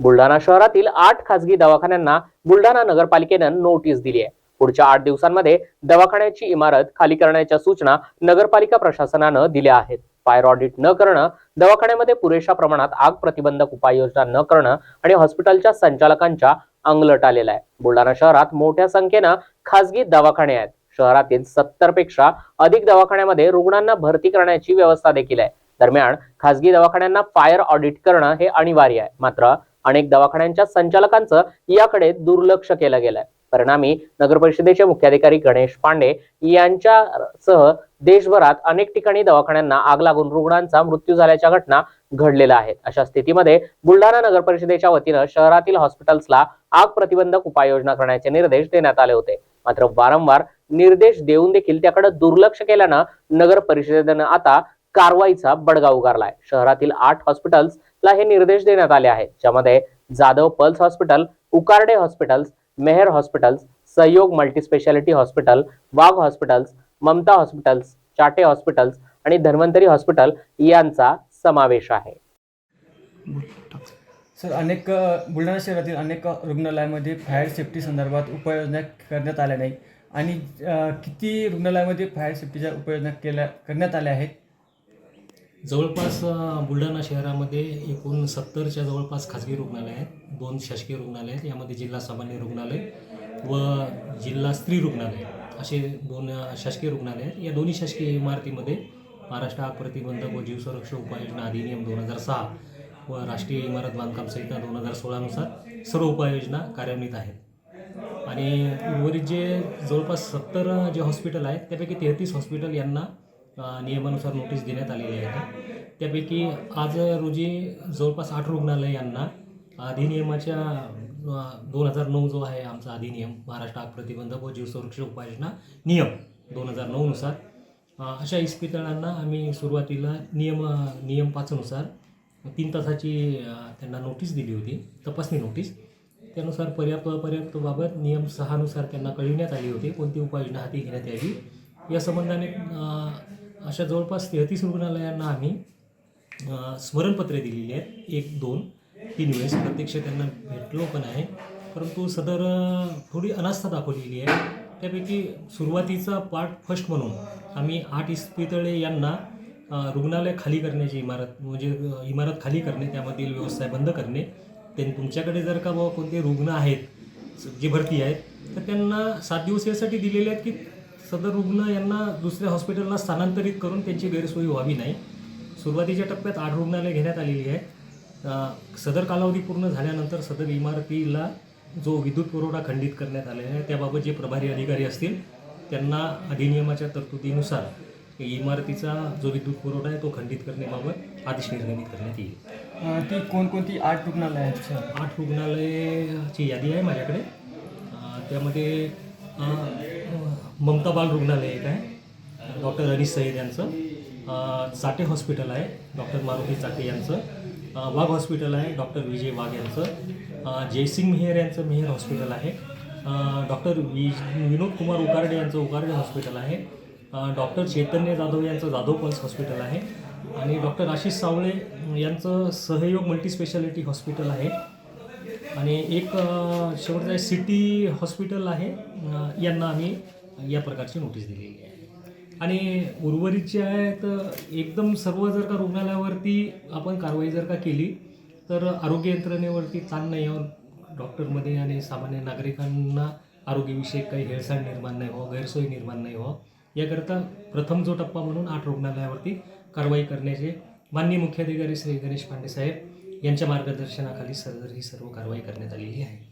बुलढाणा शहरातील आठ खासगी दवाखान्यांना बुलढाणा नगरपालिकेनं नोटीस दिली आहे पुढच्या आठ दिवसांमध्ये दवाखान्याची इमारत खाली करण्याच्या सूचना नगरपालिका प्रशासनानं दिल्या आहेत. फायर ऑडिट न करणं दवाखान्यामध्ये पुरेशा प्रमाणात आग प्रतिबंधक उपाययोजना न करणं आणि हॉस्पिटलच्या संचालकांच्या अंगलट आलेला आहे. बुलढाणा शहरात मोठ्या संख्येनं खासगी दवाखाने आहेत. शहरातील सत्तरपेक्षा अधिक दवाखान्यामध्ये रुग्णांना भरती करण्याची व्यवस्था देखील आहे. दरम्यान खासगी दवाखान्यांना फायर ऑडिट करणं हे अनिवार्य आहे. मात्र अनेक दवाखान्यांच्या संचालकांचं याकडे दुर्लक्ष केलं गेलंय. परिणामी नगर परिषदेचे मुख्याधिकारी गणेश पांडे यांच्यासह देशभरात अनेक ठिकाणी दवाखान्यांना आग लागून रुग्णांचा मृत्यू झाल्याच्या घटना घडलेल्या आहेत. अशा स्थितीमध्ये बुलढाणा नगर परिषदेच्या वतीनं शहरातील हॉस्पिटल्सला आग प्रतिबंधक उपाययोजना करण्याचे निर्देश देण्यात आले होते. मात्र वारंवार निर्देश देऊन देखील त्याकडे दुर्लक्ष केल्यानं नगर परिषदेनं आता कारवाईचा बडगा उगारलाय. शहरातील आठ हॉस्पिटल्सला हे निर्देश देण्यात आले आहेत ज्यामध्ये Jadhav pulse hospital Ukarde hospitals Mehar hospitals Sahyog multispeciality hospital Wagh hospitals Mamata hospitals Chate hospitals आणि धन्वंतरी हॉस्पिटल यांचा समावेश आहे. सर अनेक बुलढाणा शहरातील अनेक रुग्णालयामध्ये फायर सेफ्टी संदर्भात उपाययोजना करण्यात आल्या नाही आणि किती रुग्णालयामध्ये फायर सेफ्टीच्या उपाययोजना केल्या करण्यात आल्या आहेत? जवळपास बुलढाणा शहरामध्ये एकूण सत्तरच्या जवळपास खाजगी रुग्णालय आहेत. दोन शासकीय रुग्णालय आहेत. यामध्ये जिल्हा सामान्य रुग्णालय व जिल्हा स्त्री रुग्णालय असे दोन शासकीय रुग्णालय आहेत. या दोन्ही शासकीय इमारतीमध्ये महाराष्ट्र आग प्रतिबंधक व जीवसुरक्षा उपाययोजना अधिनियम दोन हजार सहा व राष्ट्रीय इमारत बांधकाम संहिता दोन हजार सोळानुसार सर्व उपाययोजना कार्यान्वित आहेत. आणि उर्वरित जे जवळपास सत्तर जे हॉस्पिटल आहेत त्यापैकी तेहतीस हॉस्पिटल यांना नियमानुसार नोटीस देण्यात आलेली आहे. त्यापैकी आज रोजी जवळपास आठ रुग्णालयांना अधिनियमाच्या दोन हजार नऊ जो आहे आमचा अधिनियम महाराष्ट्र आग प्रतिबंधक व जीवसुरक्षा उपाययोजना नियम दोन हजार नऊनुसार अशा इस्पितळांना आम्ही सुरुवातीला नियम नियम पाचनुसार तीन तासाची त्यांना नोटीस दिली होती तपासणी नोटीस त्यानुसार पर्याप्त अपर्याप्तबाबत नियम सहानुसार त्यांना कळविण्यात आली होती. कोणती उपाययोजना हाती घेण्यात यावी? या संबंधाने अशा जवळपास तेहतीस रुग्णालयांना आम्ही स्मरणपत्रे दिलेली आहेत. एक दोन तीन वेळेस प्रत्यक्ष त्यांना भेटलो पण आहे. परंतु सदर थोडी अनास्था दाखवलेली आहे. त्यापैकी सुरुवातीचा पार्ट फर्स्ट म्हणून आम्ही आठ इस्पितळे यांना रुग्णालय खाली करण्याची इमारत म्हणजे इमारत खाली करणे त्यामधील व्यवसाय बंद करणे. ते तुमच्याकडे जर का बाबा कोणते रुग्ण आहेत जे भरती आहेत तर त्यांना सात दिवस यासाठी दिलेले आहेत की सदर रुग्ण यांना दुसऱ्या हॉस्पिटलला स्थानांतरित करून त्यांची गैरसोयी व्हावी नाही. सुरुवातीच्या टप्प्यात आठ रुग्णालय घेण्यात आलेली आहे. सदर कालावधी पूर्ण झाल्यानंतर सदर इमारतीला जो विद्युत पुरवठा खंडित करण्यात आलेला आहे त्याबाबत जे प्रभारी अधिकारी असतील त्यांना अधिनियमाच्या तरतुदीनुसार इमारतीचा जो विद्युत पुरवठा आहे तो खंडित करण्याबाबत आदेश निर्गमित करण्यात येईल. ती कोणकोणती आठ रुग्णालय आहेत आठ रुग्णालयाची यादी आहे माझ्याकडे. त्यामध्ये ममता बाल रुग्णालय एक आहे. डॉक्टर अनिस सईद यांचं. चाटे हॉस्पिटल आहे डॉक्टर मारुती चाटे यांचं. वाघ हॉस्पिटल आहे डॉक्टर विजय वाघ यांचं. जयसिंग मेहर यांचं मेहर हॉस्पिटल आहे. डॉक्टर वि विनोद कुमार उकारडे यांचं उकारडे हॉस्पिटल आहे. डॉक्टर चैतन्य जाधव यांचं जाधव पल्स हॉस्पिटल आहे. आणि डॉक्टर आशिष सावळे यांचं सहयोग मल्टीस्पेशालिटी हॉस्पिटल आहे. आणि एक शेवटचं सिटी हॉस्पिटल आहे. यांना आम्ही या प्रकारची नोटीस दिलेली आहे. आणि उर्वरित जे आहे तर एकदम सर्व जर का रुग्णालयावरती आपण कारवाई जर का केली तर आरोग्य यंत्रणेवरती ताण नाही यावर डॉक्टरमध्ये आणि सामान्य नागरिकांना आरोग्यविषयक काही हेळसांड निर्माण नाही हो गैरसोयी निर्माण नाही व्हावं. याकरता प्रथम जो टप्पा म्हणून आठ रुग्णालयावरती कारवाई करण्याचे माननीय मुख्याधिकारी श्री गणेश पांडे साहेब यांच्या मार्गदर्शनाखाली सदर ही सर्व कारवाई करण्यात आलेली आहे.